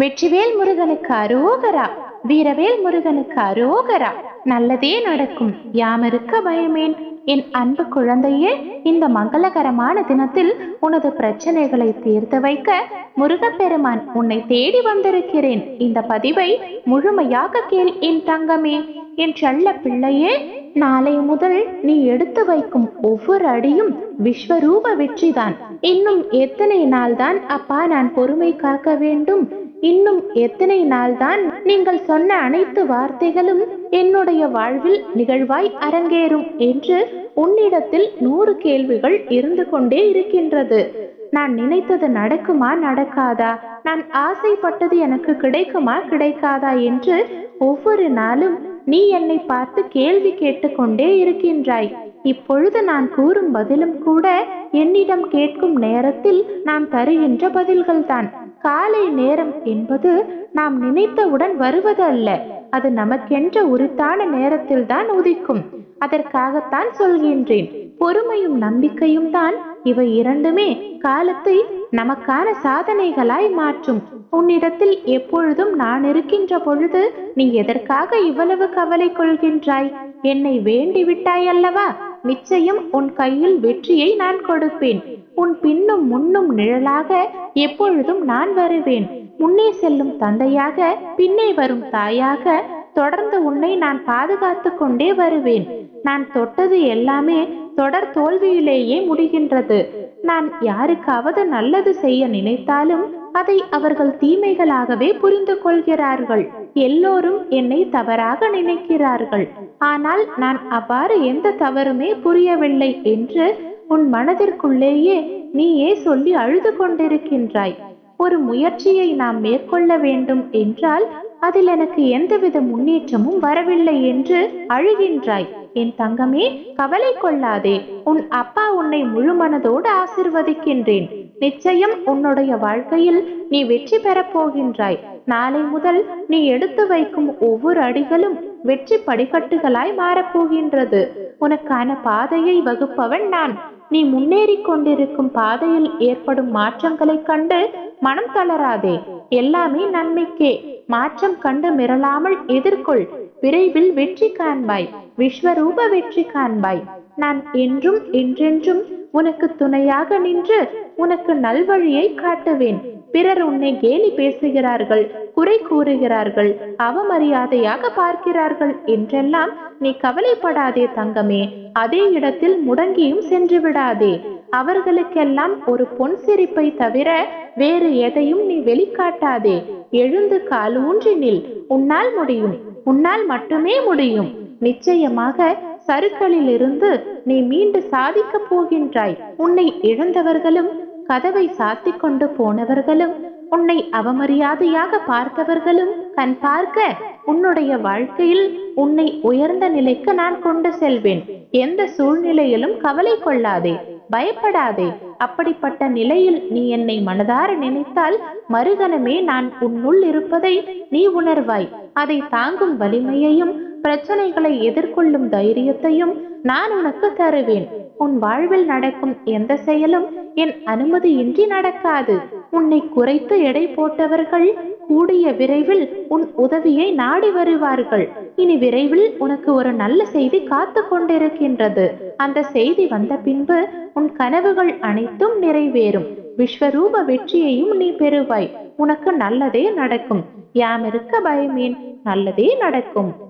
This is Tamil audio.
வெற்றிவேல் முருகனுக்கு அரோகரா வீரவேல் முருகனுக்கு அரோகரா நல்லதே நடக்கும் யாமருக்க பயமேன். என் அன்பு குழந்தையே இந்த மங்களகரமான தினத்தில் உனது பிரச்சனைகளை தீர்த்து வைக்க முருகப்பெருமான் உன்னை தேடி வந்திருக்கிறேன். இந்த பதிவை முழுமையாக கேள் என் தங்கமே என் செல்ல பிள்ளையே நாளை முதல் நீ எடுத்து வைக்கும் ஒவ்வொரு அடியும் விஸ்வரூப வெற்றிதான். இன்னும் எத்தனை நாள்தான் அப்பா நான் பொறுமை காக்க வேண்டும்? இன்னும் எத்தனை நாள்தான் நீங்கள் சொன்ன அனைத்து வார்த்தைகளும் என்னுடைய வாழ்வில் நிகழ்வாய் அரங்கேறும் என்று உன்னிடத்தில் நூறு கேள்விகள் இருந்து கொண்டே இருக்கின்றது. நான் நினைத்தது நடக்குமா நடக்காதா? நான் ஆசைப்பட்டது எனக்கு கிடைக்குமா கிடைக்காதா என்று ஒவ்வொரு நாளும் நீ என்னை பார்த்து கேள்வி கேட்டுக்கொண்டே இருக்கின்றாய். இப்பொழுது நான் கூறும் பதிலும் கூட என்னிடம் கேட்கும் நேரத்தில் நான் தருகின்ற பதில்கள்தான். காலை நேரம் என்பது நாம் நினைத்தவுடன் வருவது அல்ல அது நமக்கென்ற உரித்தான நேரத்தில் தான் உதிக்கும். அதற்காகத்தான் சொல்கின்றேன். பொறுமையும் நம்பிக்கையும் தான் இவை இரண்டுமே காலத்தை நமக்கான சாதனைகளாய் மாற்றும். உன்னிடத்தில் எப்பொழுதும் நான் இருக்கின்ற பொழுது நீ எதற்காக இவ்வளவு கவலை கொள்கின்றாய்? என்னை வேண்டி விட்டாய் அல்லவா? நிச்சயம் உன் கையில் வெற்றியை நான் கொடுப்பேன். உன் பின்னும் முன்னும் நிழலாக எப்பொழுதும் நான் வருவேன். முன்னே செல்லும் தந்தையாக பின்னே வரும் தாயாக தொடர்ந்து உன்னை நான் பாதுகாத்து கொண்டே வருவேன். நான் தொட்டது எல்லாமே தொடர் தோல்வியிலேயே முடிகின்றது. நான் யாருக்காவது நல்லது செய்ய நினைத்தாலும் அதை அவர்கள் தீமைகளாகவே புரிந்து கொள்கிறார்கள். எல்லோரும் என்னை தவறாக நினைக்கிறார்கள். ஆனால் நான் அவ்வாறு எந்த தவறுமே புரியவில்லை என்று உன் மனதிற்குள்ளேயே நீயே சொல்லி அழுது கொண்டிருக்கின்றாய். ஒரு முயற்சியை நாம் மேற்கொள்ள வேண்டும் என்றால் அதில் எனக்கு எந்தவித முன்னேற்றமும் வரவில்லை என்று அழுகின்றாய். என் தங்கமே கவலை கொள்ளாதே. உன் அப்பா உன்னை முழு மனதோடு ஆசிர்வதிக்கின்றேன். நிச்சயம் உன்னுடைய வாழ்க்கையில் நீ வெற்றி பெறப் போகின்றாய். நாளை முதல் நீ எடுத்து வைக்கும் ஒவ்வொரு அடிகளும் வெற்றி படிக்கட்டுகளாய் மாறப்போகின்றது உனக்கான பாதையை வகுப்பவன் நான். நீ முன்னேறிக் கொண்டிருக்கும் பாதையில் ஏற்படும் மாற்றங்களைக் கண்டு மனம் தளராதே. எல்லாமே நன்மைக்கே. மாற்றம் கண்டு மிரளாமல் எதிர்கொள். விரைவில் வெற்றி காண்பாய். விஸ்வரூப வெற்றி காண்பாய். நான் என்றும் என்றென்றும் உனக்கு துணையாக நின்று உனக்கு நல்வழியை காட்டுவேன். பிறர் உன்னை கேலி பேசுகிறார்கள் குறை கூறுகிறார்கள் அவமரியாதையாக பார்க்கிறார்கள் என்றெல்லாம் நீ கவலைப்படாதே தங்கமே. அதே இடத்தில் முடங்கியும் சென்று விடாதே. அவர்களுக்கெல்லாம் ஒரு பொன் சிரிப்பை தவிர வேறு எதையும் நீ வெளிக்காட்டாதே. எழுந்து கால் ஊன்றி நில். உன்னால் முடியும். உன்னால் மட்டுமே முடியும். நிச்சயமாக சருக்களில் இருந்து நீ மீண்டு சாதிக்கப் போகின்றாய். உன்னை இழந்தவர்களும் கதவை சாத்திக் கொண்டு போனவர்களும் உன்னை அவமரியாதையாக பார்த்தவர்களும் கண் பார்க்க உன்னுடைய வாழ்க்கையில் உன்னை உயர்ந்த நிலைக்கு நான் கொண்டு செல்வேன். எந்த சூழ்நிலையிலும் கவலை கொள்ளாதே பயப்படாதே. அப்படிப்பட்ட நிலையில் நீ என்னை மனதார நினைத்தால் மறுகணமே நான் உன்னுள் இருப்பதை நீ உணர்வாய். அதை தாங்கும் வலிமையையும் பிரச்சனைகளை எதிர்கொள்ளும் தைரியத்தையும் நான் உனக்கு தருவேன். உன் வாழ்வில் நடக்கும் எந்த செயலும் என் அனுமதியின்றி நடக்காது. உன்னை குறைத்து எடை போட்டவர்கள் கூடிய விரைவில் உன் உதவியை நாடி வருவார்கள். இனி விரைவில் உனக்கு ஒரு நல்ல செய்தி காத்து கொண்டிருக்கின்றது. அந்த செய்தி வந்த பின்பு உன் கனவுகள் அனைத்தும் நிறைவேறும். விஸ்வரூப வெற்றியையும் நீ பெறுவாய். உனக்கு நல்லதே நடக்கும். யாமிருக்க பயமேன். நல்லதே நடக்கும்.